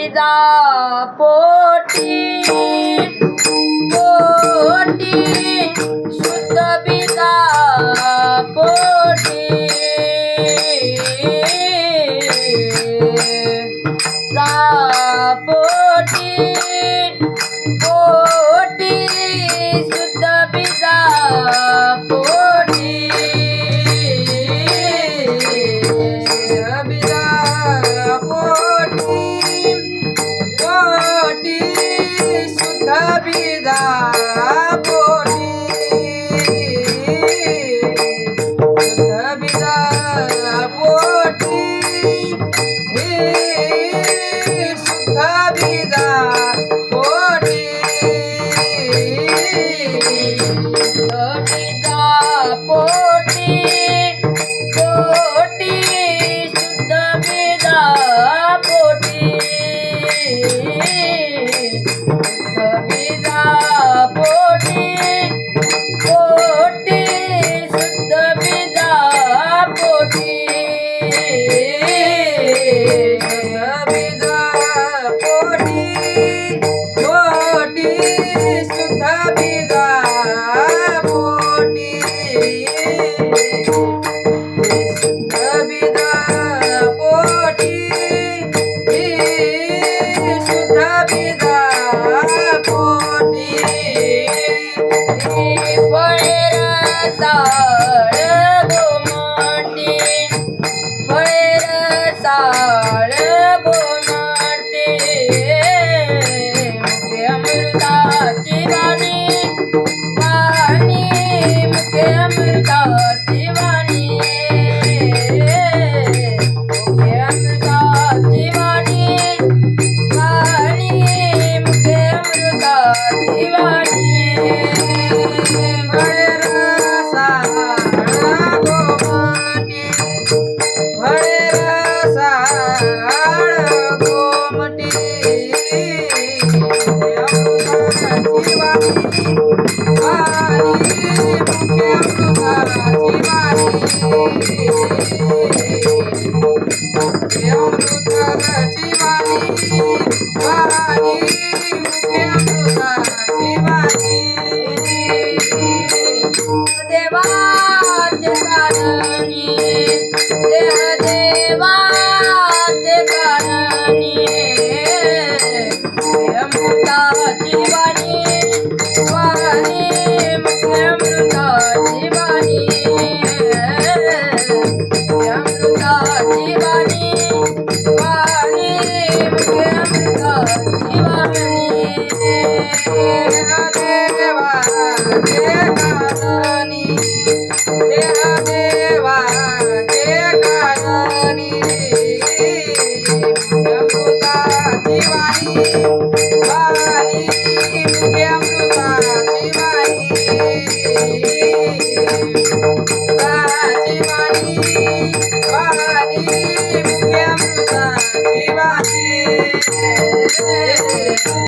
பிதா போட்டி போட்டி Oh. अंगदामणी जीवणी जीवन मर गोमणी de